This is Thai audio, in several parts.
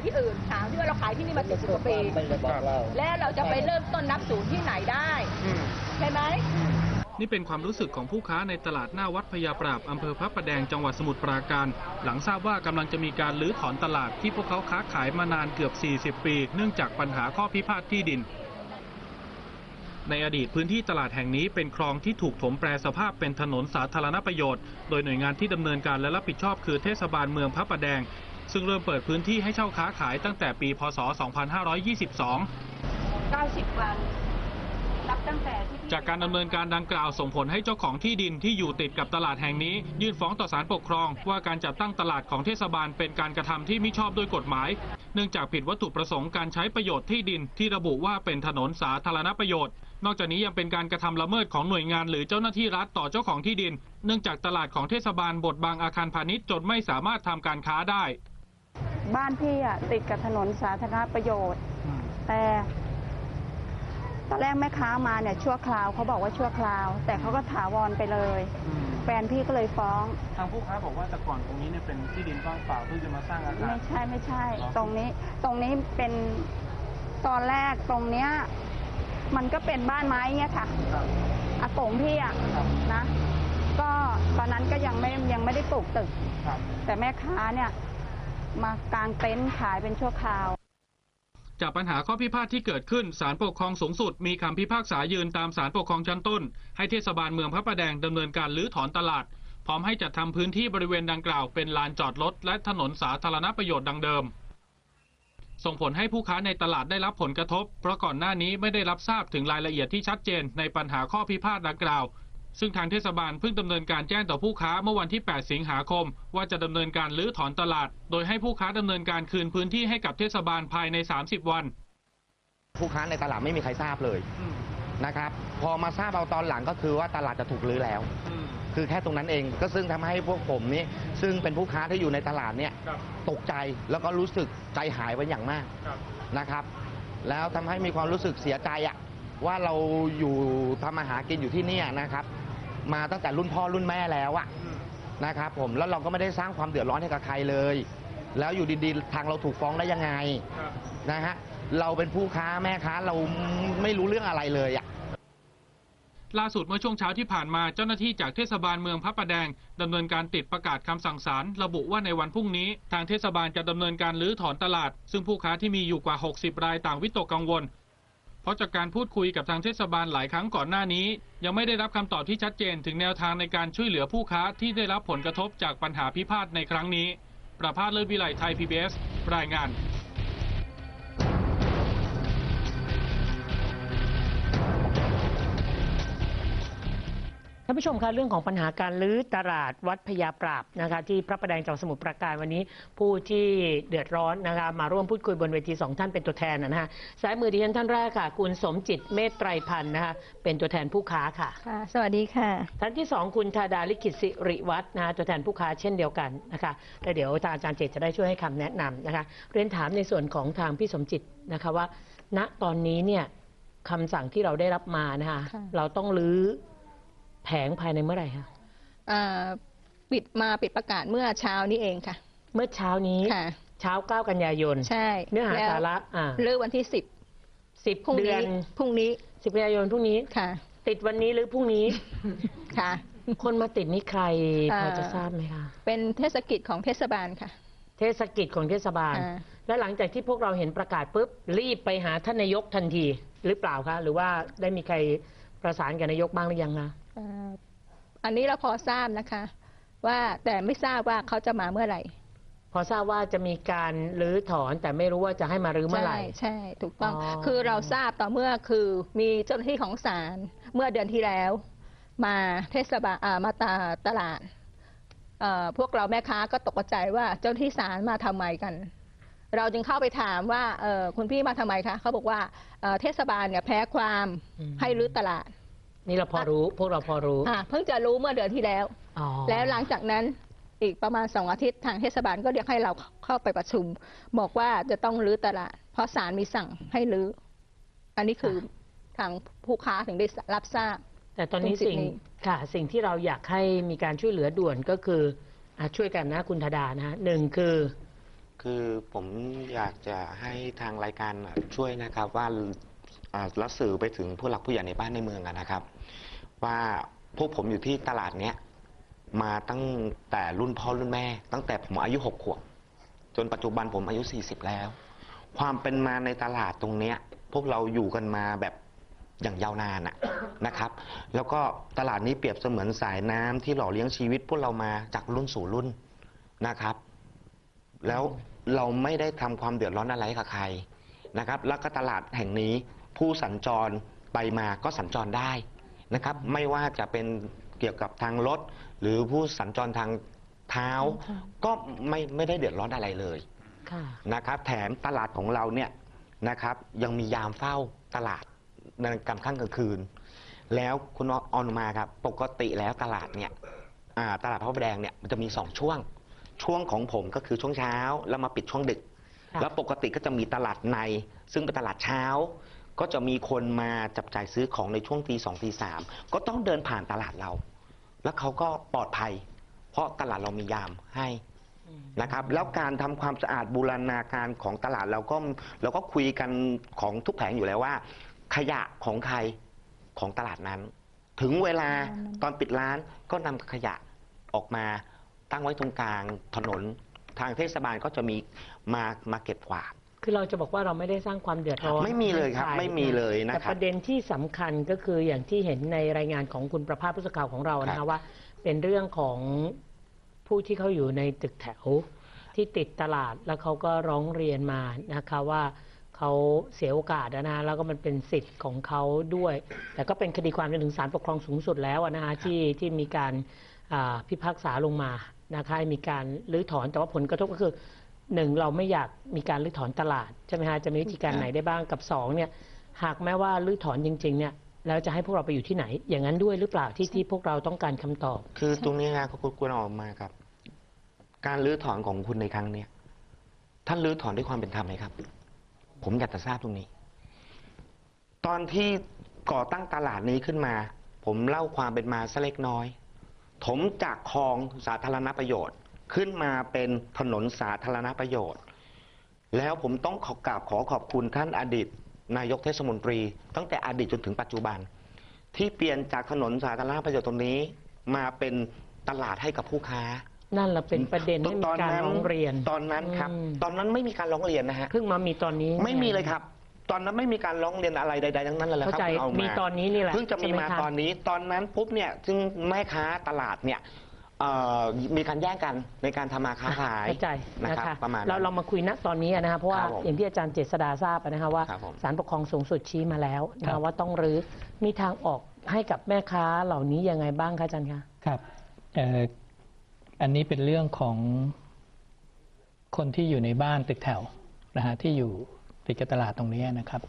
าไปขายที่อื่นถามที่ว่าเราขายที่นี่มาเจ็ดสิบกว่าปี และเราจะไปเริ่มต้นนับศูนย์ที่ไหนได้อืมใช่ไหมนี่เป็นความรู้สึกของผู้ค้าในตลาดหน้าวัดพญาปราบอำเภอพระประแดงจังหวัดสมุทรปราการ หลังทราบว่ากำลังจะมีการลื้อถอนตลาดที่พวกเขาค้าขายมานานเกือบ 40 ปี เนื่องจากปัญหาข้อพิพาทที่ดิน ในอดีตพื้นที่ตลาดแห่งนี้เป็นคลองที่ถูกถมแปรสภาพเป็นถนนสาธารณประโยชน์ โดยหน่วยงานที่ดำเนินการและรับผิดชอบคือเทศบาลเมืองพระประแดง ซึ่งเริ่มเปิดพื้นที่ให้เช่าค้าขายตั้งแต่ปีพศ 2522 90 วันรับตั้งแต่ที่พี่จากการดำเนินการดังกล่าวส่งผลให้เจ้าของที่ดินที่อยู่ติดกับตลาดแห่งนี้ ยื่นฟ้องต่อศาลปกครอง ว่าการจัดตั้งตลาดของเทศบาลเป็นการกระทำที่มิชอบด้วยกฎหมาย เนื่องจากผิดวัตถุประสงค์การใช้ประโยชน์ที่ดินที่ระบุว่าเป็นถนนสาธารณประโยชน์ นอกจากนี้ยังเป็นการกระทำละเมิดของหน่วยงานหรือเจ้าหน้าที่รัฐต่อเจ้าของที่ดิน เนื่องจากตลาดของเทศบาลบดบังอาคารพาณิชย์จนไม่สามารถทำการค้าได้ บ้านพี่อะติดกับถนนสาธารณประโยชน์ แต่ตอนแรกแม่ค้ามาเนี่ยชั่วคราวเขาบอกว่าชั่วคราว แต่เขาก็ถาวรไปเลย แฟนพี่ก็เลยฟ้อง ทางผู้ค้าบอกว่าแต่ก่อนตรงนี้เนี่ยเป็นที่ดินว่างเปล่าเพิ่งจะมาสร้างอาคาร ไม่ใช่ไม่ใช่เหรอ ตรงนี้ตรงนี้เป็นตอนแรกตรงเนี้ยมันก็เป็นบ้านไม้เงี้ยค่ะครับอากงพี่อะครับนะ ก็ตอนนั้นก็ยังไม่ยังไม่ได้ปลูกตึก ครับแต่แม่ค้าเนี่ย มากางเต็นท์ขายเป็นชั่วคราว จากปัญหาข้อพิพาทที่เกิดขึ้นศาลปกครองสูงสุด มีคำพิพากษายืนตามศาลปกครองชั้นต้น ให้เทศบาลเมืองพระประแดงดำเนินการรื้อถอนตลาด พร้อมให้จัดทำพื้นที่บริเวณดังกล่าวเป็นลานจอดรถและถนนสาธารณประโยชน์ดังเดิม ส่งผลให้ผู้ค้าในตลาดได้รับผลกระทบ เพราะก่อนหน้านี้ไม่ได้รับทราบถึงรายละเอียดที่ชัดเจนในปัญหาข้อพิพาทดังกล่าว ซึ่งทางเทศบาลเพิ่งดำเนินการแจ้งต่อผู้ค้าเมื่อวันที่ 8 สิงหาคม ว่าจะดำเนินการรื้อถอนตลาด โดยให้ผู้ค้าดำเนินการคืนพื้นที่ให้กับเทศบาลภายใน 30 วัน ผู้ค้าในตลาดไม่มีใครทราบเลยนะครับ พอมาทราบเอาตอนหลังก็คือว่าตลาดจะถูกรื้อแล้ว คือแค่ตรงนั้นเองก็ซึ่งทำให้พวกผมนี่ซึ่งเป็นผู้ค้าที่อยู่ในตลาดเนี่ยครับตกใจแล้วก็รู้สึกใจหายไปอย่างมากครับนะครับ แล้วทำให้มีความรู้สึกเสียใจอะว่าเราอยู่ทำมาหากินอยู่ที่เนี่ยนะครับ มาตั้งแต่รุ่นพ่อรุ่นแม่แล้วอะนะครับผมแล้วเราก็ไม่ได้สร้างความเดือดร้อนให้กับใครเลย แล้วอยู่ดีๆ ทางเราถูกฟ้องได้ยังไงครับนะฮะเราเป็นผู้ค้าแม่ค้าเราไม่รู้เรื่องอะไรเลยอะล่าสุดเมื่อช่วงเช้าที่ผ่านมาเจ้าหน้าที่จากเทศบาลเมืองพระประแดงดำเนินการติดประกาศคำสั่งศาลระบุว่าในวันพรุ่งนี้ ทางเทศบาลจะดำเนินการรื้อถอนตลาด ซึ่งผู้ค้าที่มีอยู่กว่า 60 รายต่างวิตกกังวล เพราะจากการพูดคุยกับทางเทศบาลหลายครั้งก่อนหน้านี้ ยังไม่ได้รับคำตอบที่ชัดเจนถึงแนวทางในการช่วยเหลือผู้ค้าที่ได้รับผลกระทบจากปัญหาพิพาทในครั้งนี้ ประภาสเลิศวิไลไทย PBS รายงาน ท่านผู้ชมคะเรื่องของปัญหาการลื้อตลาดวัดพญาปราบนะคะที่พระประแดงจังหวัดสมุทรปราการวันนี้ ผู้ที่เดือดร้อนนะคะมาร่วมพูดคุยบนเวทีสองท่านเป็นตัวแทนนะฮะสายมือดิฉันท่านแรกค่ะ คุณสมจิตเมตไตรพันธ์นะคะเป็นตัวแทนผู้ค้าค่ะ ค่ะ สวัสดีค่ะ ท่านที่สองคุณธาดาลิขิตสิริวัฒน์นะคะตัวแทนผู้ค้าเช่นเดียวกันนะคะแล้วเดี๋ยวทางอาจารย์เจตจะได้ช่วยให้คำแนะนำนะคะเรียนถามในส่วนของทางพี่สมจิตนะคะว่า ณตอนนี้เนี่ยคำสั่งที่เราได้รับมานะคะค่ะ เราต้องรื้อ แผงภายในเมื่อไหร่คะอ่าปิดมาปิดประกาศเมื่อเช้านี้เองค่ะ เมื่อเช้านี้ค่ะ เช้า 9 กันยายน ใช่ เนื้อหาแล้วสาระอ่าเลิกวันที่สิบสิบพรุ่งเดือนี้นพรุ่งนี้สิบกันยายนพรุ่งนี้ ค่ะ ติดวันนี้หรือพรุ่งนี้ ค่ะ คนมาติดนี่ใครอ่า พอจะทราบไหมคะ เป็นเทศกิจของเทศบาลค่ะ เทศกิจของเทศบาล อ่า และหลังจากที่พวกเราเห็นประกาศปุ๊บ รีบไปหาท่านนายกทันที หรือเปล่าคะ หรือว่าได้มีใครประสานกับนายกบ้างหรือยังคะ อ่าอันนี้เราพอทราบนะคะ ว่าแต่ไม่ทราบว่าเขาจะมาเมื่อไหร่ พอทราบว่าจะมีการรื้อถอนแต่ไม่รู้ว่าจะให้มารื้อเมื่อไหร่ใช่ใช่ ถูกต้อง อ๋อ คือเราทราบต่อเมื่อคือมีเจ้าหน้าที่ของศาลเมื่อเดือนที่แล้ว มาเทศบาลอ่ามาตาตลาดเอ่อพวกเราแม่ค้าก็ตกใจว่าเจ้าหน้าที่ศาลมาทำไมกัน เราจึงเข้าไปถามว่าเอ่อคุณพี่มาทำไมคะเขาบอกว่าเอ่อเทศบาลเนี่ยแพ้ความอืม ให้รื้อตลาด นี่เราพอรู้พวกเราพอรู้อะเพิ่งจะรู้เมื่อเดือนที่แล้ว อ๋อแล้วหลังจากนั้นอีกประมาณสองอาทิตย์ทางเทศบาลก็เรียกให้เราเข้าไปประชุม บอกว่าจะต้องรื้อตลาด เพราะศาลมีสั่งให้รื้อ อันนี้คือทางผู้ค้าถึงได้รับทราบ แต่ตอนนี้ตรงจุดสิ่งนี้ ค่ะ สิ่งที่เราอยากให้มีการช่วยเหลือด่วนก็คืออะช่วยกันนะคุณธดานะฮะหนึ่งคือ คือผมอยากจะให้ทางรายการช่วยนะครับว่าอ่า รัดสื่อไปถึงผู้หลักผู้ใหญ่ในบ้านในเมืองอะนะครับ ว่าพวกผมอยู่ที่ตลาดเนี้ยมาตั้งแต่รุ่นพ่อรุ่นแม่ ตั้งแต่ผมอายุหกขวบจนปัจจุบันผมอายุ40แล้ว ความเป็นมาในตลาดตรงเนี้ย พวกเราอยู่กันมาแบบอย่างยาวนานะนะครับ แล้วก็ตลาดนี้เปรียบเสมือนสายน้ำที่หล่อเลี้ยงชีวิต พวกเรามาจากรุ่นสู่รุ่นนะครับ แล้วเราไม่ได้ทำความเดือดร้อนอะไรกับใครนะครับ แล้วก็ตลาดแห่งนี้ ผู้สัญจรไปมาก็สัญจรได้นะครับ ไม่ว่าจะเป็นเกี่ยวกับทางรถ หรือผู้สัญจรทางเท้า ก็ไม่ไม่ได้เดือดร้อนอะไรเลยค่ะนะครับ แถมตลาดของเราเนี่ยนะครับ ยังมียามเฝ้าตลาดในกลางค่ำกลางคืน แล้วคุณออนมาครับปกติแล้วตลาดเนี่ยอ่าตลาดพระประแดงเนี่ยมันจะมีสองช่วง ช่วงของผมก็คือช่วงเช้า แล้วมาปิดช่วงดึกค่ะแล้วปกติก็จะมีตลาดใน ซึ่งเป็นตลาดเช้า ก็จะมีคนมาจับจ่ายซื้อของในช่วงตีสองตีสามก็ต้องเดินผ่านตลาดเรา แล้วเขาก็ปลอดภัย เพราะตลาดเรามียามให้นะครับแล้วการทำความสะอาดบูรณาการของตลาดเราก็เราก็คุยกันของทุกแผงอยู่แล้วว่า ขยะของใครของตลาดนั้น ถึงเวลาตอนปิดร้านก็นำขยะออกมาตั้งไว้ตรงกลางถนนทางเทศบาลก็จะมีมามาเก็บกวาด คือเราจะบอกว่าเราไม่ได้สร้างความเดือดร้อนไม่มีเลยครับให้ใไม่มีเลยนะครับแต่ประเด็นที่สำคัญก็คืออย่างที่เห็นในรายงานของคุณประภาสผู้สื่อข่าวของเรานะครัคะบ ว่า เป็นเรื่องของผู้ที่เขาอยู่ในตึกแถวที่ติดตลาดแล้วเขาก็ร้องเรียนมานะคะว่าเขาเสียโอกาสนะฮะแล้วก็มันเป็นสิทธิ์ของเขาด้วย แต่ก็เป็นคดีความจนถึงศาลปกครองสูงสุดแล้วอะนะคะที่ที่มีการ อ่าพิพากษาลงมานะคะให้มีการรื้อถอนแต่ว่าผลกระทบก็คือ หนึ่งเราไม่อยากมีการรื้อถอนตลาดใช่ไหมฮะจะมีวิธีการไหนได้บ้างกับสองเนี่ยหากแม้ว่ารื้อถอนจริงๆเนี่ยแล้วจะให้พวกเราไปอยู่ที่ไหน อย่างนั้นด้วยหรือเปล่าที่ที่พวกเราต้องการคำตอบ คือตรงนี้นะคุณควรออกมาครับ การรื้อถอนของคุณในครั้งเนี้ยท่านรื้อถอนด้วยความเป็นธรรมไหมครับ ผมอยากจะทราบตรงนี้ ตอนที่ก่อตั้งตลาดนี้ขึ้นมา ผมเล่าความเป็นมาสักเล็กน้อย ถมจากคลองสาธารณประโยชน์ ขึ้นมาเป็นถนนสาธารณประโยชน์ แล้วผมต้องขอกราบขอขอบคุณท่านอดีต นายกเทศมนตรี ตั้งแต่อดีตจนถึงปัจจุบัน ที่เปลี่ยนจากถนนสาธารณประโยชน์ตรงนี้ มาเป็นตลาดให้กับผู้ค้านั่นแหละเป็นประเด็นให้มีการร้องเรียน ตอนนั้นครับอืมตอนนั้นไม่มีการร้องเรียนนะฮะเพิ่งมามีตอนนี้ไม่มีเลยครับ ตอนนั้นไม่มีการร้องเรียนอะไรใดๆทั้งนั้นเลยคเข้ารับใจคุณเอามีตอนนี้นี่แหละเพิ่งจะมีใช่ไหมาคะตอนนี้ ตอนนั้นปุ๊บเนี่ยซึ่งแม่ค้าตลาดเนี่ย เอ่อมีการแย่งกันในการทำมาค้าขายเข้าใจนะนะครับคะประมาณเรานั้นเรามาคุยณตอนนี้นะคะเพราะว่าครับผมอย่างที่อาจารย์เจษดาทราบนะคะว่าครับผมศาลปกครองสูงสุดชี้มาแล้วนะครัคะบ ว่าต้องรื้อมีทางออกให้กับแม่ค้าเหล่านี้ยังไงบ้างคะอาจารย์คะครับเอ่ออันนี้เป็นเรื่องของคนที่อยู่ในบ้านตึกแถวนะฮะที่อยู่ติดกับตลาดตรงนี้นะครับ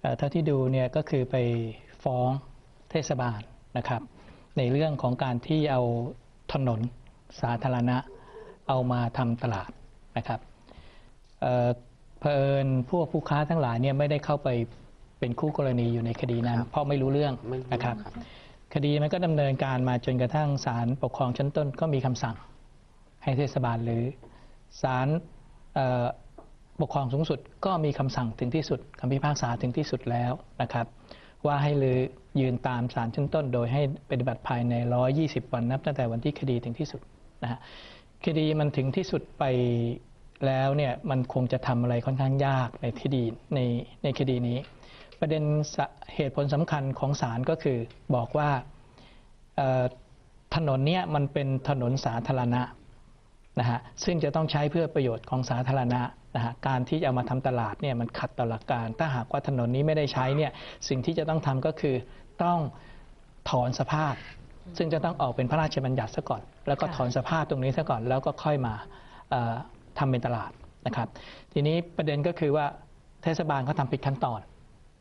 เอ่อเท่าที่ดูเนี่ยก็คือไปฟ้องเทศบาลนะครับ ในเรื่องของการที่เอา ถนนสาธารณะเอามาทำตลาดนะครับเอ่อเผอิญพวกผู้ค้าทั้งหลายเนี่ยไม่ได้เข้าไปเป็นคู่กรณีอยู่ในคดีนั้นครับเพราะไม่รู้เรื่องไม่รู้นะครับครับ คดีมันก็ดำเนินการมาจนกระทั่งศาลปกครองชั้นต้นก็มีคำสั่ง ให้เทศบาลหรือศาลเอ่อปกครองสูงสุดก็มีคำสั่งถึงที่สุดคำพิพากษาถึงที่สุดแล้วนะครับ ว่าให้ลือยืนตามศาลชั้นต้น โดยให้ปฏิบัติภายใน 120 วันนับตั้งแต่วันที่คดีถึงที่สุดนะฮะคดีมันถึงที่สุดไปแล้วเนี่ยมันคงจะทำอะไรค่อนข้างยากในคดีในในคดีนี้ ประเด็นเหตุผลสำคัญของศาลก็คือบอกว่าถนนเนี้ยมันเป็นถนนสาธารณะนะฮะซึ่งจะต้องใช้เพื่อประโยชน์ของสาธารณะ นะฮะการที่จะเอามาทำตลาดเนี่ยมันขัดต่อหลักการ ถ้าหากว่าถนนนี้ไม่ได้ใช้เนี่ยสิ่งที่จะต้องทำก็คือต้องถอนสภาพ ซึ่งจะต้องออกเป็นพระราชบัญญัติซะก่อน แล้วก็ค่ะถอนสภาพตรงนี้ซะก่อน แล้วก็ค่อยมาเอ่อทำเป็นตลาดนะครับ ทีนี้ประเด็นก็คือว่าเทศบาลเขาทำผิดขั้นตอน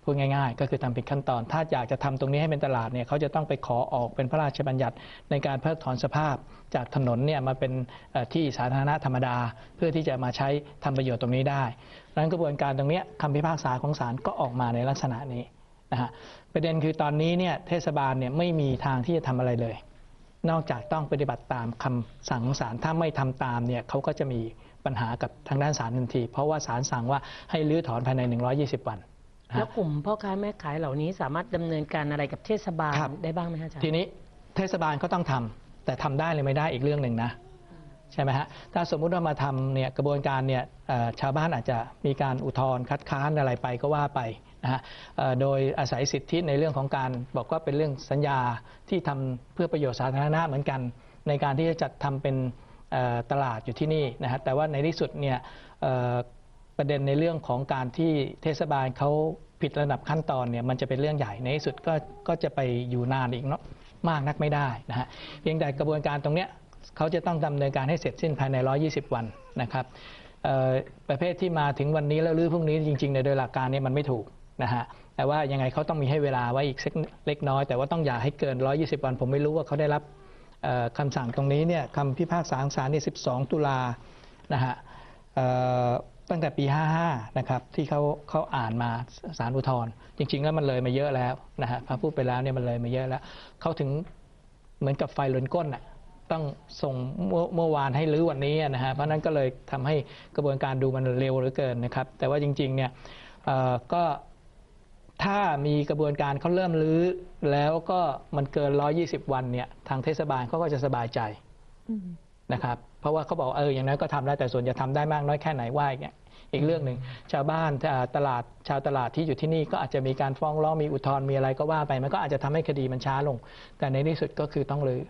พูดง่ายๆ ก็คือทำผิดขั้นตอน ถ้าอยากจะทำตรงนี้ให้เป็นตลาดเนี่ยเขาจะต้องไปขอออกเป็นพระราชบัญญัติในการเพิกถอนสภาพจากถนนเนี่ยมาเป็นที่สาธารณะธรรมดา เพื่อที่จะมาใช้ทำประโยชน์ตรงนี้ได้ดังนั้นกระบวนการตรงนี้คำพิพากษาของศาลก็ออกมาในลักษณะนี้นะฮะประเด็นคือตอนนี้เนี่ยเทศบาลเนี่ยไม่มีทางที่จะทำอะไรเลย นอกจากต้องปฏิบัติตามคำสั่งของศาลถ้าไม่ทำตามเนี่ยเขาก็จะมีปัญหากับทางด้านศาลทันที เพราะว่าศาลสั่งว่าให้รื้อถอนภายใน 120 วัน แล้ฮะวกลุ่มพ่อค้าแม่ขายเหล่านี้สามารถดำเนินการอะไรกับเทศบาลครับได้บ้างไหมคะอาจารย์ทีนี้เทศบาลก็ต้องทำแต่ทำได้หรือไม่ได้อีกเรื่องหนึ่งนะใช่ไหมฮะถ้าสมมุติว่ามาทำเนี่ยกระบวนการเนี่ยเอ่อชาวบ้านอาจจะมีการอุทธรณ์คัดค้านอะไรไปก็ว่าไปนะฮะเอ่อโดยอาศัยสิทธิในเรื่องของการบอกว่าเป็นเรื่องสัญญาที่ทำเพื่อประโยชน์สาธารณะเหมือนกัน ในการที่จะจัดทำเป็นเอ่อตลาดอยู่ที่นี่นะฮะแต่ว่าในที่สุดเนี่ยเอ่อ ประเด็นในเรื่องของการที่เทศบาลเขาผิดระดับขั้นตอนเนี่ยมันจะเป็นเรื่องใหญ่ในที่สุดก็ก็จะไปอยู่นานอีกเนาะมากนักไม่ได้นะฮะเพียงแต่กระบวนการตรงเนี้ยเขาจะต้องดำเนินการให้เสร็จสิ้นภายใน 120 วันนะครับประเภทที่มาถึงวันนี้แล้วรื้อพรุ่งนี้จริงๆในโดยหลักการเนี่ยมันไม่ถูกนะฮะแต่ว่ายังไงเขาต้องมีให้เวลาไว้อีกเล็กน้อย แต่ว่าต้องอย่าให้เกิน 120 วัน ผมไม่รู้ว่าเขาได้รับเอ่อคำสั่งตรงนี้เนี่ยคำพิพากษาของศาลเนี่ย12 ตุลานะฮะ ตั้งแต่ปี 55 นะครับ ที่เขาเขาอ่านมาศาลอุทธรณ์จริง ๆ แล้วมันเลยมาเยอะแล้วนะฮะพอพูดไปแล้วเนี่ยมันเลยมาเยอะแล้วเขาถึงเหมือนกับไฟลนก้นอะต้องส่งเมื่อเมื่อวานให้รื้อวันนี้นะฮะเพราะนั้นก็เลยทำให้กระบวนการดูมันเร็วเหลือเกินนะครับ แต่ว่าจริง ๆ เนี่ยก็ถ้ามีกระบวนการเขาเริ่มรื้อแล้วก็มันเกิน 120 วันเนี่ย ทางเทศบาลเขาก็จะสบายใจ นะครับเพราะว่าเขาบอกเอออย่างน้อยก็ทำได้แต่ส่วนจะทำได้มากน้อยแค่ไหนว่าอีกอีกเรื่องหนึ่งชาวบ้านตลาดชาวตลาดที่อยู่ที่นี่ก็อาจจะมีการฟ้องร้องมีอุทธรณ์มีอะไรก็ว่าไปมันก็อาจจะทำให้คดีมันช้าลง แต่ในที่สุดก็คือต้องรื้อ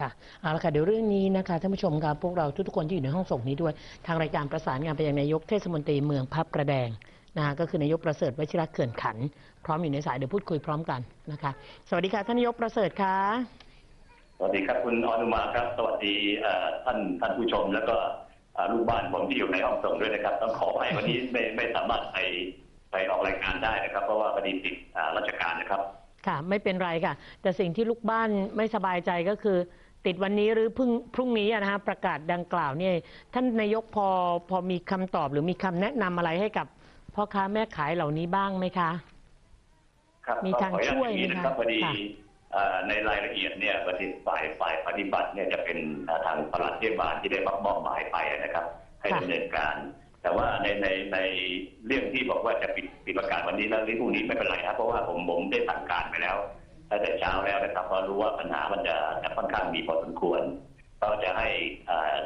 ค่ะเอาละค่ะเดี๋ยวเรื่องนี้นะคะท่านผู้ชมครับพวกเราทุกๆคนที่อยู่ในห้องส่งนี้ด้วย ทางรายการประสานงานไปยังนายกเทศมนตรีเมืองพับกระแดงนะคะก็คือนายกประเสริฐวชิระเขื่อนขัน พร้อมอยู่ในสายเดี๋ยวพูดคุยพร้อมกันนะคะ สวัสดีค่ะท่านนายกประเสริฐค่ะ สวัสดีครับคุณอนุมาครับ สวัสดีเอ่อท่านท่านผู้ชม แล้วก็เอ่อลูกบ้านผมที่อยู่ในห้องส่งด้วยนะครับ ต้องขออภัยวันนี้ไม่ไม่สามารถไปไปออกรายการได้นะครับ เพราะว่าพอดีติดอ่าราชการนะครับ ค่ะ ไม่เป็นไรค่ะ แต่สิ่งที่ลูกบ้านไม่สบายใจก็คือ ติดวันนี้หรือพรุ่งพรุ่งนี้อะนะฮะประกาศดังกล่าวเนี่ยท่านนายกพอพอมีคำตอบหรือมีคำแนะนำอะไรให้กับพ่อค้าแม่ขายเหล่านี้บ้างไหมคะ ครับมีทางก็ขออนุญตช่วยอย่างนี้ไหมนะคะครับพอดีค่ะเอ่อ ในรายละเอียดเนี่ยปฏิฝ่ายฝ่ายปฏิบัติเนี่ยจะเป็นทางปลัดเทศบาลที่ได้รับมอบหมายไปนะครับ ให้ดำเนินการ แต่ว่าในในในเรื่องที่บอกว่าจะปิดปิดประกาศวันนี้แล้วหรือพรุ่งนี้ไม่เป็นไรครับเพราะว่าผมผมได้สั่งการไปแล้วตั้งแต่เช้าแล้วนะครับเพราะรู้ว่าปัญหามันจะจะค่อนข้างมีพอสมควรก็จะให้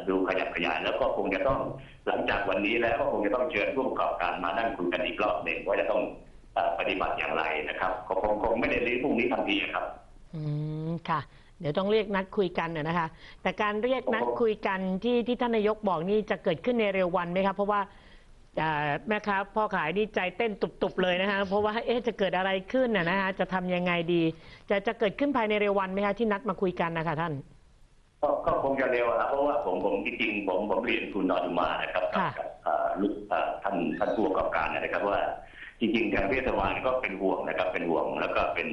ดูขยับขยาย แล้วก็คงจะต้องหลังจากวันนี้แล้วก็คงจะต้องเชิญผู้ประกอบการมานั่งคุยกันอีกรอบหนึ่งว่าจะต้องปฏิบัติอย่างไรนะครับคงคงไม่ได้รีบพรุ่งนี้ทันทีครับ อืมค่ะ เดี๋ยวต้องเรียกนัดคุยกันน่ะนะคะ แต่การเรียกนัดคุยกันที่ที่ท่านนายกบอกนี่จะเกิดขึ้นในเร็ววันไหมครับเพราะว่าอ่าแม่ค้าพ่อขายนี่ใจเต้นตุบๆเลยนะคะ เพราะว่าเอ๊ะจะเกิดอะไรขึ้นน่ะนะคะจะทำยังไงดี จะจะเกิดขึ้นภายในเร็ววันไหมคะที่นัดมาคุยกันนะคะท่าน ก็ก็คงจะเร็วอะครับเพราะว่าผมผมจริงๆผมผมเรียนคุณอนุมานะครับกับค่ะ กับเอ่อลูกเอ่อท่านท่านผู้ประกอบการนะครับว่า จริงๆทางเทศบาลก็เป็นห่วงนะครับ เป็นห่วงแล้วก็เป็น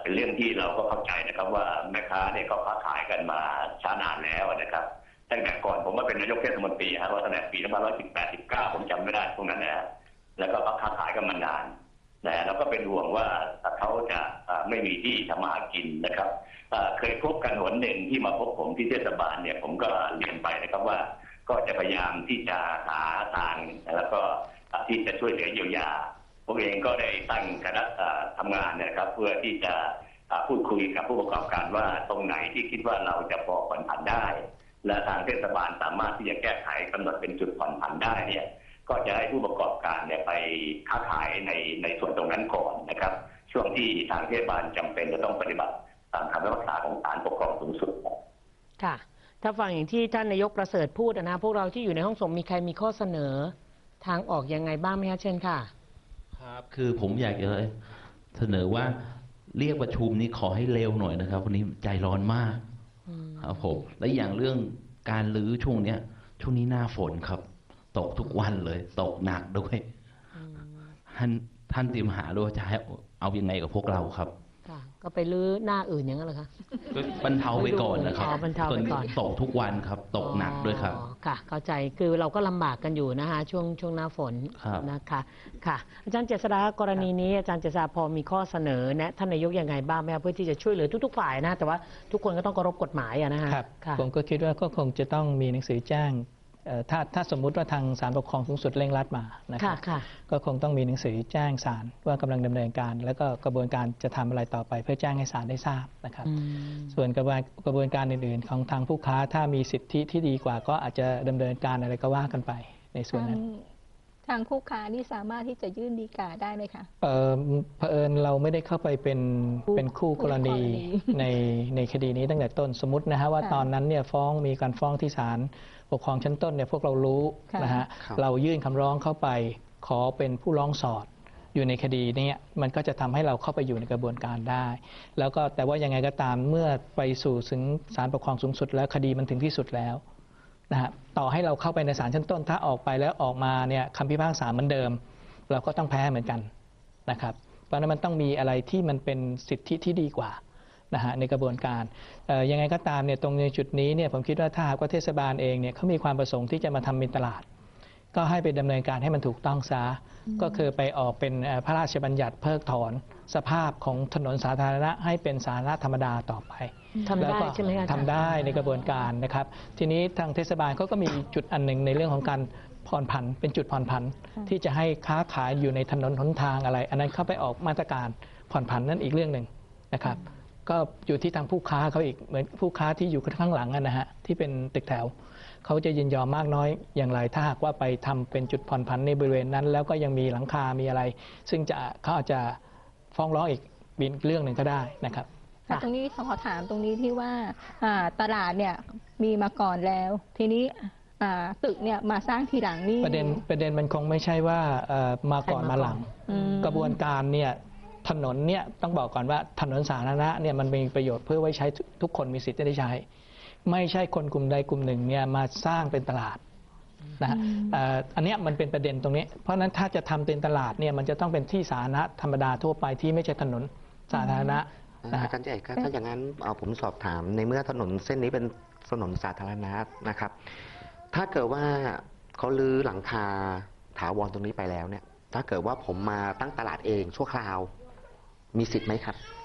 เป็นเรื่องที่เราก็เข้าใจนะครับว่าแม่ค้าเนี่ยก็ค้าขายกันมาช้านานแล้วนะครับ ตั้งแต่ก่อนผมมาเป็นนายกเทศมนตรีครับว่าตั้งแต่ปี2518 19ผมจำไม่ได้ตรงนั้นนะแล้วก็ค้าขายกันมานานนะแล้วก็เป็นห่วงว่าเขาจะไม่มีที่ทำมาหากินนะครับเคยพบกันหนหนึ่งที่มาพบผมที่เทศบาลเนี่ยผมก็เรียนไปนะครับว่าก็จะพยายามที่จะหาทางแล้วก็ที่จะช่วยเหลือเยียวยา ผมเองก็ได้ตั้งคณะเอ่อทำงานนะครับ เพื่อที่จะพูดคุยกับผู้ประกอบการว่าตรงไหนที่คิดว่าเราจะพอผ่อนผันได้ และทางเทศบาลสามารถที่จะแก้ไขกำหนดเป็นจุดผ่อนผันได้เนี่ยก็จะให้ผู้ประกอบการเนี่ยไปค้าขายในในส่วนตรงนั้นก่อนนะครับ ช่วงที่ทางเทศบาลจำเป็นจะต้องปฏิบัติตามคำพิพากษาของศาลปกครองสูงสุดค่ะ ถ้าฟังอย่างที่ท่านนายกประเสริฐพูดอะนะพวกเราที่อยู่ในห้องส่งมีใครมีข้อเสนอ ทางออกยังไงบ้างไหมคะเช่นค่ะ ครับคือผมอยากจะเสนอว่าเรียกประชุมนี้ขอให้เร็วหน่อยนะครับ วันนี้ใจร้อนมากอืมครับผมและอย่างเรื่องการรื้อช่วงเนี้ยช่วงนี้หน้าฝนครับ ตกทุกวันเลย ตกหนักด้วยท่านท่านเตรียมหาด้วยว่าจะให้เอายังไงกับพวกเราครับค่ะ ก็ไปลื้อหน้าอื่นอย่างนั้นเหรอคะ ก็บรรเทาไปก่อนนะครับอ๋อบรรเทาไปก่อน ตกทุกวันครับ ตกหนักด้วยครับ อ๋อค่ะ เข้าใจคือเราก็ลำบากกันอยู่นะคะช่วงช่วงหน้าฝนครับ นะคะ ค่ะ อาจารย์เจษฎากรณีนี้อาจารย์เจษฎาพอมีข้อเสนอแนะท่านนายกยังไงบ้างไหมคะเพื่อที่จะช่วยเหลือทุก ๆ ฝ่ายนะ แต่ว่าทุกคนก็ต้องเคารพกฎหมายอะนะคะครับ ค่ะ ผมก็คิดว่าก็คงจะต้องมีหนังสือแจ้งเอ่อ ถ้าถ้าสมมุติว่าทางศาลปกครองสูงสุดเร่งรัดมานะคค่ะรับค่ะก็คงต้องมีหนังสือแจ้งศาลว่ากำลังดำเนินการ แล้วก็กระบวนการจะทำอะไรต่อไป เพื่อแจ้งให้ศาลได้ทราบนะครับอืมส่วนกระบวนกระบวนการอื่น ๆ ของทางผู้ค้าถ้ามีสิทธิที่ดีกว่าก็อาจจะดำเนินการอะไรก็ว่ากันไปในส่วนทางนั้น ทางคู่ค้านี่สามารถที่จะยื่นดีกาได้ไหมคะเอ่อเผอิญเราไม่ได้เข้าไปเป็นคู่เป็นคู่กรณีคู่กรณีในในคดีนี้ตั้งแต่ต้นสมมตินะฮะว่าค่ะตอนนั้นเนี่ยฟ้องมีการฟ้องที่ศาลปกครองชั้นต้นเนี่ยพวกเรารู้ค่ะนะฮะครับเรายื่นคำร้องเข้าไปขอเป็นผู้ร้องสอดอยู่ในคดีเนี้มันก็จะทำให้เราเข้าไปอยู่ในกระบวนการได้ แล้วก็แต่ว่ายังไงก็ตามเมื่อไปสู่ถึงศาลปกครองสูงสุดแล้วคดีมันถึงที่สุดแล้ว นะฮะต่อให้เราเข้าไปในศาลชั้นต้น ถ้าออกไปแล้วออกมาเนี่ยคำพิพากษาเหมือนเดิม เราก็ต้องแพ้เหมือนกันนะครับ เพราะนั้นมันต้องมีอะไรที่มันเป็นสิทธิที่ดีกว่านะฮะในกระบวนการยังไงก็ตามเนี่ยตรงในจุดนี้เนี่ยผมคิดว่าถ้าหากว่าเทศบาลเองเนี่ยเขามีความประสงค์ที่จะมาทำเป็นตลาด ก็ให้ไปดำเนินการให้มันถูกต้องซะก็คือไปออกเป็นเอ่อพระราชบัญญัติเพิกถอนสภาพของถนนสาธารณะให้เป็นสาธารณะธรรมดาต่อไปทำได้แล้วก็ใช่ไหมคะอาจารย์ทำได้ในกระบวนการนะครับ ทีนี้ทางเทศบาลเขาก็มีจุดอันหนึ่งในเรื่องของการผ่อนผันเป็นจุดผ่อนผันที่จะให้ค้าขายอยู่ในถนนหนทางอะไร อันนั้นเข้าไปออกมาตรการผ่อนผันนั่นอีกเรื่องหนึ่งนะครับ ก็อยู่ที่ทางผู้ค้าเขาอีกเหมือนผู้ค้าที่อยู่ข้างหลังอะนะฮะที่เป็นตึกแถว เขาจะยินยอมมากน้อยอย่างไร ถ้าหากว่าไปทำเป็นจุดผ่อนผันในบริเวณนั้น แล้วก็ยังมีหลังคา มีอะไร ซึ่งจะเขาอาจจะฟ้องร้องอีกเป็นเรื่องหนึ่งก็ได้นะครับค่ะตรงนี้ขอถามตรงนี้ที่ว่าอ่าตลาดเนี่ยมีมาก่อนแล้ว ทีนี้อ่าตึกเนี่ยมาสร้างทีหลังนี่ประเด็นประเด็นมันคงไม่ใช่ว่าเอ่อมาก่อนใครมามาหลังก่อืมกระบวนการเนี่ยถนนเนี่ยต้องบอกก่อนว่าถนนสาธารณะเนี่ยมันมีประโยชน์เพื่อไว้ใช้ทุทุกคนมีสิทธิ์จะได้ใช้ ไม่ใช่คนกลุ่มใดกลุ่มหนึ่งเนี่ยมาสร้างเป็นตลาดนะฮะเอ่ออันเนี้ยมันเป็นประเด็นตรงนี้ เพราะฉะนั้นถ้าจะทำเป็นตลาดเนี่ยมันจะต้องเป็นที่สาธารณะธรรมดาทั่วไปที่ไม่ใช่ถนนสาธารณะนะฮะอาจารย์เอกครับถ้าอย่างนั้นเอาผมสอบถามในเมื่อถนนเส้นนี้เป็นถนนสาธารณะนะครับ ถ้าเกิดว่าเขาลื้อหลังคาถาวรตรงนี้ไปแล้วเนี่ย ถ้าเกิดว่าผมมาตั้งตลาดเองชั่วคราว มีสิทธิ์ไหมครับเอ่อ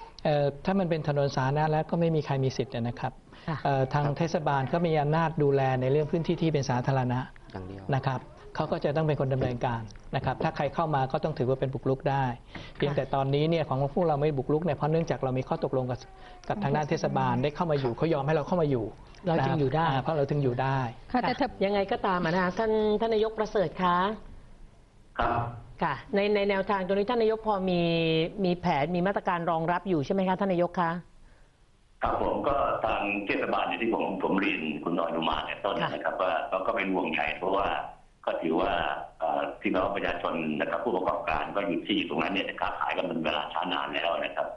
ถ้ามันเป็นถนนสาธารณะแล้วก็ไม่มีใครมีสิทธิ์นะครับค่ะเอ่อทางเทศบาลก็มีอำนาจดูแลในเรื่องพื้นที่ที่เป็นสาธารณะอย่างเดียวนะครับเขาก็จะต้องเป็นคนดำเนินการนะครับถ้าใครเข้ามาก็ต้องถือว่าเป็นบุกรุกได้ เพียงแต่ตอนนี้เนี่ยของพวกเราไม่บุกรุกเนี่ยเพราะเนื่องจากเรามีข้อตกลงกับกับทางด้านเทศบาลได้เข้ามาอยู่เขายอมให้เราเข้ามาอยู่ เราจึงอยู่ได้าเพราะเราถึงอยู่ได้ค่ะแต่ถ้ายังไงก็ตามอะนะคะท่านท่านนายกประเสริฐคะครับ ค่ะในในแนวทางตรงนี้ท่านนายกพอมีมีแผนมีมาตรการรองรับอยู่ใช่ไหมคะท่านนายกคะครับผมก็ทางเทศบาลอย่างที่ผมผมเรียนคุณอนุมาในต้นค่ะนะครับว่าเราก็เป็นห่วงใยเพราะว่าก็ถือว่าเอ่อพี่น้องประชาชนนะครับผู้ประกอบการก็อยู่ที่อยู่ตรงนั้นเนี่ยค้าขายกันเป็นเวลาช้านานแล้วนะครับ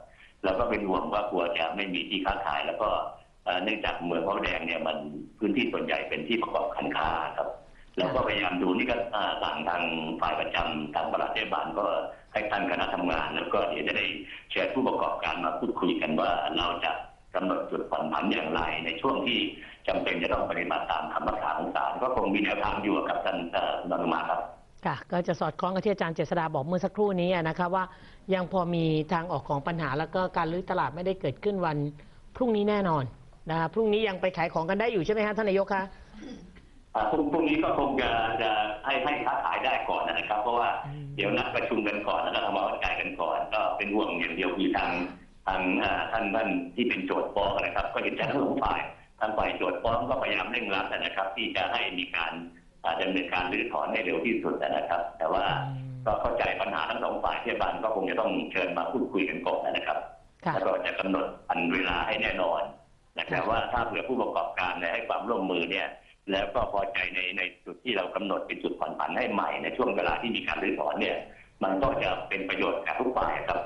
เราก็เป็นห่วงว่ากลัวจะไม่มีที่ค้าขาย แล้วก็เอ่อเนื่องจากเมืองพระประแดงเนี่ยมันพื้นที่ส่วนใหญ่เป็นที่ประกอบการค้าครับ เราก็พยายามดูนี่ก็อ่าสั่งทางฝ่ายประจำทางประหลัดเทศบาลก็ให้ท่านคณะทำงาน แล้วก็เดี๋ยวจะได้เชิญผู้ประกอบการมาพูดคุยกันว่าเราจะกำหนดจุดผ่อนผันอย่างไร ในช่วงที่จำเป็นจะต้องปฏิบัติตามคำพิพากษาของศาลก็คงมีแนวทางอยู่กับท่านเอ่อนนมาครับค่ะก็จะสอดคล้องกับที่อาจารย์เจษดาบอกเมื่อสักครู่นี้นะคะว่ายังพอมีทางออกของปัญหาแล้วก็การลื้อตลาดไม่ได้เกิดขึ้นวันพรุ่งนี้แน่นอนนะคะพรุ่งนี้ยังไปขายของกันได้อยู่ใช่ไหมคะท่านนายกคะ พรุ่งพรุ่งนี้ก็คงจะจะให้ให้ค้าขายได้ก่อนนะครับ เพราะว่าเดี๋ยวนัดประชุมกันก่อนแล้วก็ทำความเข้าใจกันก่อน ก็เป็นห่วงอย่างเดียวคือทางทางอ่าท่านท่านที่เป็นโจทย์ฟ้องนะครับ ก็เห็นใจทั้งสองฝ่ายทางฝ่ายโจทย์ฟ้องก็พยายามเร่งรัดนะครับ ที่จะให้มีการอ่าดำเนินการรื้อถอนให้เร็วที่สุดนะครับ แต่ว่าก็เข้าใจปัญหาทั้งสองฝ่ายเทศบาลก็คงจะต้องเชิญมาพูดคุยกันก่อนนะครับค่ะแล้วก็จะกำหนดอันเวลาให้แน่นอนนะครับว่าถ้าเผื่อผู้ประกอบการเนี่ยให้ความร่วมมือเนี่ย แล้วก็พอใจในในจุดที่เรากำหนดเป็นจุดผ่อนผันให้ใหม่ในช่วงเวลาที่มีการรื้อถอนเนี่ย มันก็จะเป็นประโยชน์กับทุกฝ่ายครับ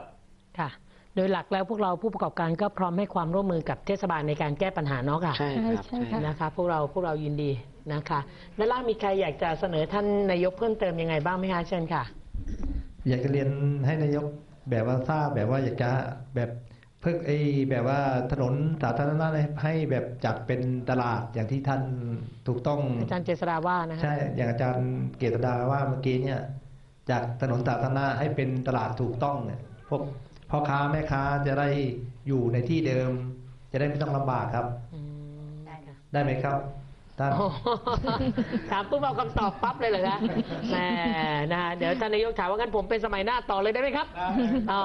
ค่ะ โดยหลักแล้วพวกเราผู้ประกอบการก็พร้อมให้ความร่วมมือกับเทศบาลในการแก้ปัญหาเนาะค่ะใช่ครับใช่ค่ะนะคะ พวกเราพวกเรายินดีนะคะด้านล่างมีใครอยากจะเสนอท่านนายกเพิ่มเติมยังไงบ้างไหมคะเชิญค่ะ อยากจะเรียนให้นายกแบบว่าทราบแบบว่าอยากจะแบบ เพิ่งไอ้แบบว่าถนนสาธารณะเนี่ยให้แบบจัดเป็นตลาดอย่างที่ท่านถูกต้องอาจารย์เจษฎาว่านะฮะใช่อย่างอาจารย์เกษดาว่าเมื่อกี้เนี่ยจากถนนสาธารณะให้เป็นตลาดถูกต้องเนี่ยพวกพ่อค้าแม่ค้าจะได้อยู่ในที่เดิม จะได้ไม่ต้องลำบากครับอืมค่ะได้ไหมครับ ท่านโอ้โหถามปุ๊บเอาคำตอบปั๊บเลยเหรอคะแหมนะฮะเดี๋ยวท่านนายกถามว่างั้นผมเป็นสมัยหน้าต่อเลยได้ไหมครับอ๋อ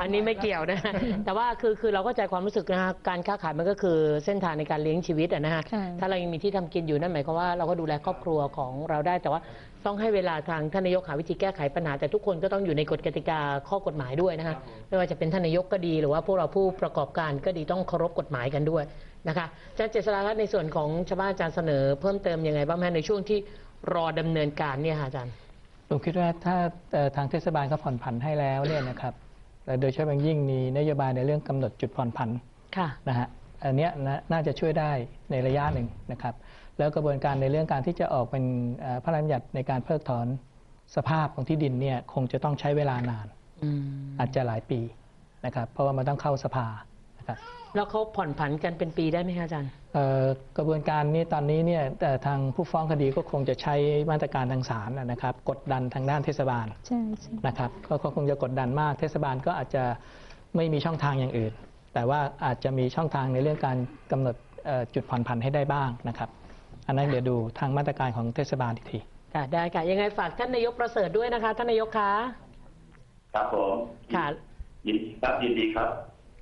อันนี้ไม่เกี่ยวนะ แต่ว่าคือคือเราก็ใจความรู้สึกนะฮะการค้าขายมันก็คือเส้นทางในการเลี้ยงชีวิตอะนะฮะค่ะถ้าเรายังมีที่ทำกินอยู่นั่นหมายความว่าเราก็ดูแลครอบครัวของเราได้แต่ว่าต้องให้เวลาทางท่านนายกหาวิธีแก้ไขปัญหา แต่ทุกคนก็ต้องอยู่ในกฎกติกาข้อกฎหมายด้วยนะฮะไม่ว่าจะเป็นท่านนายกก็ดีหรือว่าพวกเราผู้ประกอบการก็ดีต้องเคารพกฎหมายกันด้วย นะคะอาจารย์เจษฎาครับในส่วนของชาวบ้านอาจารย์เสนอ เพิ่มเติมยังไงบ้างไหมในช่วงที่รอดำเนินการเนี่ยค่ะอาจารย์ผมคิดว่าถ้าเอ่อทางเทศบาลเขาผ่อนผันให้แล้วเนี่ยนะครับและโดยเฉพาะอย่างยิ่งมีนโยบายในเรื่องกำหนดจุดผ่อนผันค่ะนะฮะอันเนี้ยนะน่าจะช่วยได้ในระยะหนึ่งนะครับ แล้วกระบวนการในเรื่องการที่จะออกเป็นเอ่อพระราชบัญญัติในการเพิกถอนสภาพของที่ดินเนี่ยคงจะต้องใช้เวลานานอืมอาจจะหลายปีนะครับ เพราะว่ามันต้องเข้าสภา นะครับแล้วเขาผ่อนผันกันเป็นปีได้ไหมคะอาจารย์เอ่อกระบวนการนี้ตอนนี้เนี่ยเอ่อทางผู้ฟ้องคดีก็คงจะใช้มาตรการทางศาลนะนะครับ กดดันทางด้านเทศบาลใช่ใช่นะครับก็ก็คงจะกดดันมากเทศบาลก็อาจจะไม่มีช่องทางอย่างอื่น แต่ว่าอาจจะมีช่องทางในเรื่องการกำหนดเอ่อจุดผ่อนผันให้ได้บ้างนะครับ อันนั้นเดี๋ยวดูทางมาตรการของเทศบาลอีกทีค่ะได้ค่ะยังไงฝากท่านนายกประเสริฐด้วยนะคะ ท่านนายกคะครับผมค่ะยินดีครับยินดีครับ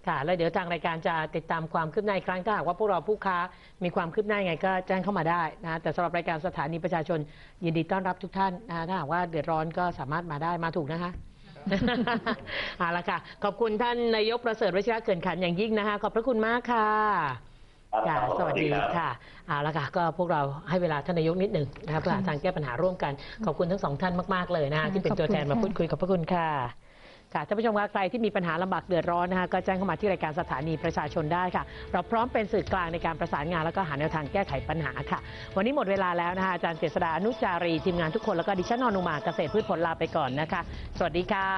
ค่ะ แล้วเดี๋ยวทางรายการจะติดตามความคืบหน้าอีกครั้งถ้าหากว่าพวกเราผู้ค้ามีความคืบหน้ายังไงก็แจ้งเข้ามาได้นะแต่สำหรับรายการสถานีประชาชนยินดีต้อนรับทุกท่านนะคะถ้าหากว่าเดือดร้อนก็สามารถมาได้มาถูกนะคะเอาละค่ะ ขอบคุณท่านนายกประเสริฐวชิระเกินขันอย่างยิ่งนะคะ ขอบพระคุณมากค่ะค่ะครับสวัสดีครับค่ะเอาละค่ะ ก็พวกเราให้เวลาท่านนายกนิดหนึ่งนะครับเพื่อหาทางแก้ปัญหาร่วมกัน ขอบคุณทั้งสองท่านมาก ๆ เลยนะคะที่เป็นตัวแทนมาพูดคุยขอบพระคุณค่ะ ค่ะท่านผู้ชมคะใครที่มีปัญหาลำบากเดือดร้อนนะคะก็แจ้งเข้ามาที่รายการสถานีประชาชนได้ค่ะ เราพร้อมเป็นสื่อกลางในการประสานงานแล้วก็หาแนวทางแก้ไขปัญหาค่ะ วันนี้หมดเวลาแล้วนะคะอาจารย์เจษดาอนุจารีทีมงานทุกคนแล้วก็ดิฉันนอนุมาเกษตรพืชผลลาไปก่อนนะคะ สวัสดีค่ะ